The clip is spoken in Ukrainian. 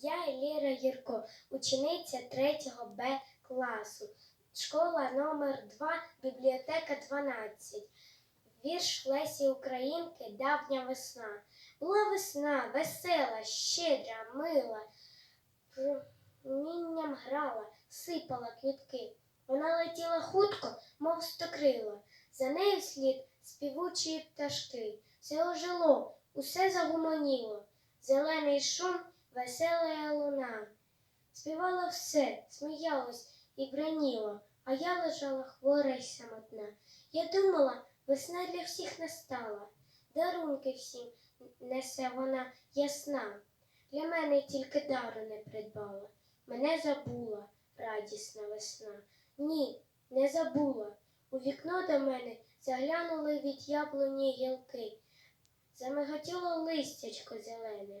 Я Еліра Юрко, учениця 3 Б класу, школа номер 2, бібліотека 12. Вірш Лесі Українки Давня весна. Була весна, весела, щедра, мила, промінням грала, сипала квітки. Вона летіла хутко, мов стокрила, за нею слід співучі пташки. Все ожило, усе загуманіло, зелений шум, весела луна. Співало все, сміялось і браніло, а я лежала хвора й самотна. Я думала, весна для всіх настала, дарунки всім несе вона ясна. Для мене тільки дару не придбала, мене забула радісна весна. Ні, не забула. У вікно до мене заглянули від яблуні гілки. Замиготіло листячко зелене,